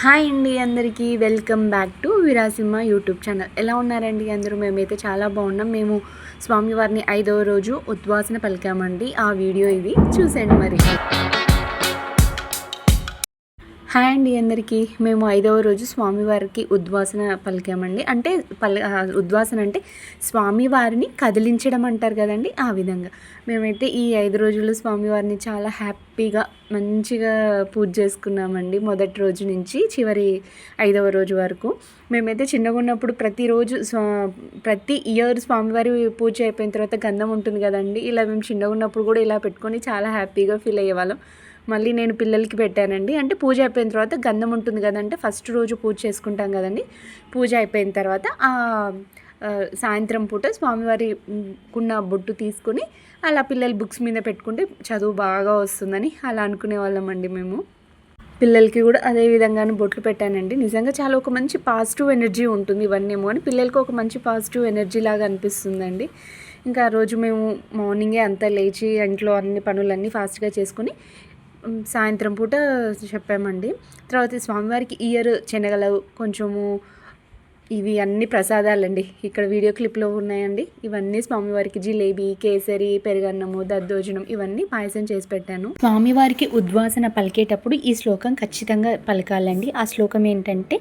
Hi అండి అందరికీ. Welcome back to Veerasimha YouTube channel. ఎలా ఉన్నారండి అందరూ? మేమైతే చాలా బాగున్నాం. మేము స్వామివారిని ఐదవ రోజు ఉద్వాసన పలికామండి. ఆ వీడియో ఇది. చూసేయండి మరి. హాయ్ అండి అందరికీ. మేము ఐదవ రోజు స్వామివారికి ఉద్వాసన పలికామండి. అంటే పల్ ఉద్వాసన అంటే స్వామివారిని కదిలించడం అంటారు కదండి ఆ విధంగా. మేమైతే ఈ ఐదు రోజులు స్వామివారిని చాలా హ్యాపీగా మంచిగా పూజ చేసుకున్నామండి మొదటి రోజు నుంచి చివరి ఐదవ రోజు వరకు. మేమైతే చిన్నగా ఉన్నప్పుడు ప్రతిరోజు స్వా ప్రతి ఇయర్ స్వామివారి పూజ అయిపోయిన తర్వాత గంధం ఉంటుంది కదండి ఇలా మేము చిన్నగా ఉన్నప్పుడు కూడా ఇలా పెట్టుకొని చాలా హ్యాపీగా ఫీల్ అయ్యేవాళ్ళం. మళ్ళీ నేను పిల్లలకి పెట్టానండి. అంటే పూజ అయిపోయిన తర్వాత గంధం ఉంటుంది కదంటే ఫస్ట్ రోజు పూజ చేసుకుంటాం కదండి. పూజ అయిపోయిన తర్వాత సాయంత్రం పూట స్వామివారి కున్న బొట్టు తీసుకుని అలా పిల్లలు బుక్స్ మీద పెట్టుకుంటే చదువు బాగా వస్తుందని అలా అనుకునే వాళ్ళం అండి మేము. పిల్లలకి కూడా అదే విధంగానే బొట్లు పెట్టానండి. నిజంగా చాలా ఒక మంచి పాజిటివ్ ఎనర్జీ ఉంటుంది ఇవన్నేమో అని. పిల్లలకి ఒక మంచి పాజిటివ్ ఎనర్జీ లాగా అనిపిస్తుందండి. ఇంకా ఆ రోజు మేము మార్నింగే అంతా లేచి ఇంట్లో అన్ని పనులన్నీ ఫాస్ట్గా చేసుకుని సాయంత్రం పూట చెప్పామండి. తర్వాత స్వామివారికి ఇయర్ శనగలు కొంచెము ఇవి అన్ని ప్రసాదాలండి. ఇక్కడ వీడియో క్లిప్లో ఉన్నాయండి. ఇవన్నీ స్వామివారికి జిలేబీ కేసరి పెరుగన్నము దద్దోజనం ఇవన్నీ పాయసం చేసి పెట్టాను. స్వామివారికి ఉద్వాసన పలికేటప్పుడు ఈ శ్లోకం ఖచ్చితంగా పలకాలండి. ఆ శ్లోకం ఏంటంటే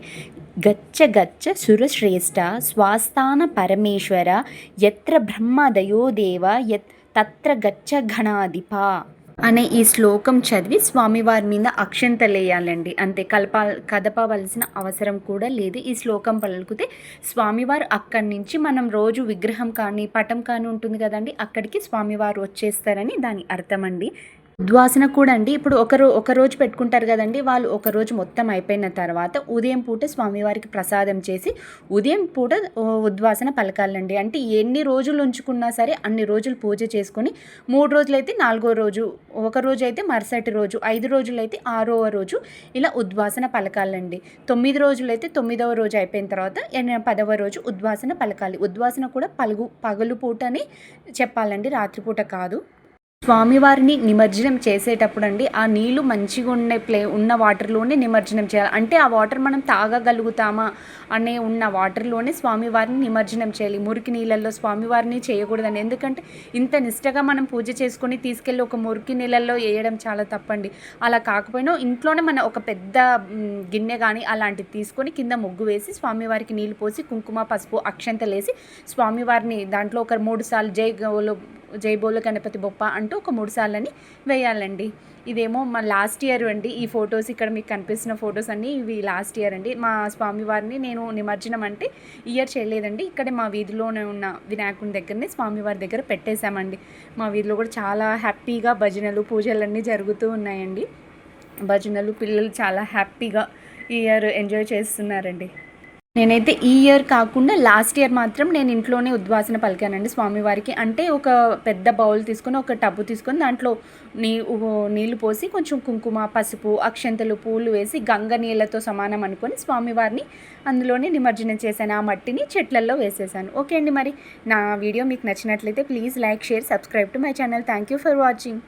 గచ్చ గచ్చ సురశ్రేష్ఠ స్వాస్థాన పరమేశ్వర ఎత్ర బ్రహ్మదయో దేవ యత్ తత్ర గచ్చ ఘణాధిప. అనే ఈ శ్లోకం చదివి స్వామివారి మీద అక్షంతలేయాలండి. అంతే కలప కదపవలసిన అవసరం కూడా లేదు. ఈ శ్లోకం పలుకుతే స్వామివారు అక్కడి నుంచి మనం రోజు విగ్రహం కానీ పటం కానీ ఉంటుంది కదండి అక్కడికి స్వామివారు వచ్చేస్తారని దాని అర్థం అండి ఉద్వాసన కూడా అండి. ఇప్పుడు ఒకరు ఒక రోజు పెట్టుకుంటారు కదండి. వాళ్ళు ఒక రోజు మొత్తం అయిపోయిన తర్వాత ఉదయం పూట స్వామివారికి ప్రసాదం చేసి ఉదయం పూట ఉద్వాసన పలకాలండి. అంటే ఎన్ని రోజులు ఉంచుకున్నా సరే అన్ని రోజులు పూజ చేసుకొని మూడు రోజులైతే నాలుగో రోజు ఒక రోజు అయితే మరుసటి రోజు ఐదు రోజులు అయితే ఆరవ రోజు ఇలా ఉద్వాసన పలకాలండి. తొమ్మిది రోజులు అయితే తొమ్మిదవ రోజు అయిపోయిన తర్వాత పదవ రోజు ఉద్వాసన పలకాలి. ఉద్వాసన కూడా పలుగు పగలు పూటని చెప్పాలండి. రాత్రిపూట కాదు. స్వామివారిని నిమజ్జనం చేసేటప్పుడు అండి ఆ నీళ్ళు మంచిగా ఉండే ప్లే ఉన్న వాటర్లోనే నిమజ్జనం చేయాలి. అంటే ఆ వాటర్ మనం తాగగలుగుతామా అనే ఉన్న వాటర్లోనే స్వామివారిని నిమజ్జనం చేయాలి. మురికి నీళ్ళల్లో స్వామివారిని చేయకూడదని ఎందుకంటే ఇంత నిష్టగా మనం పూజ చేసుకొని తీసుకెళ్ళి ఒక మురికి నీళ్ళల్లో వేయడం చాలా తప్పండి. అలా కాకపోయినా ఇంట్లోనే మన ఒక పెద్ద గిన్నె కానీ అలాంటిది తీసుకొని కింద ముగ్గు వేసి స్వామివారికి నీళ్ళు పోసి కుంకుమ పసుపు అక్షంతలేసి స్వామివారిని దాంట్లో ఒక మూడు సార్లు జై జైబోల గణపతి బొప్ప అంటూ ఒక మూడు సార్లని వేయాలండి. ఇదేమో మా లాస్ట్ ఇయర్ అండి. ఈ ఫొటోస్ ఇక్కడ మీకు కనిపిస్తున్న ఫొటోస్ అన్నీ ఇవి లాస్ట్ ఇయర్ అండి. మా స్వామివారిని నేను నిమజ్జనం అంటే ఇయర్ చేయలేదండి. ఇక్కడే మా వీధిలోనే ఉన్న వినాయకుని దగ్గరనే స్వామివారి దగ్గర పెట్టేశామండి. మా వీధిలో కూడా చాలా హ్యాపీగా భజనలు పూజలన్నీ జరుగుతూ ఉన్నాయండి. భజనలు పిల్లలు చాలా హ్యాపీగా ఇయర్ ఎంజాయ్ చేస్తున్నారండి. నేనైతే ఈ ఇయర్ కాకుండా లాస్ట్ ఇయర్ మాత్రం నేను ఇంట్లోనే ఉద్వాసన పలికానండి స్వామివారికి. అంటే ఒక పెద్ద బౌల్ తీసుకొని ఒక టబ్బు తీసుకొని దాంట్లో నీ నీళ్ళు నీళ్ళు పోసి కొంచెం కుంకుమ పసుపు అక్షంతలు పూలు వేసి గంగ నీళ్ళతో సమానం అనుకొని స్వామివారిని అందులోనే నిమజ్జనం చేశాను. ఆ మట్టిని చెట్లల్లో వేసేసాను. ఓకే అండి మరి. నా వీడియో మీకు నచ్చినట్లయితే please like share subscribe to my channel. Thank you for watching.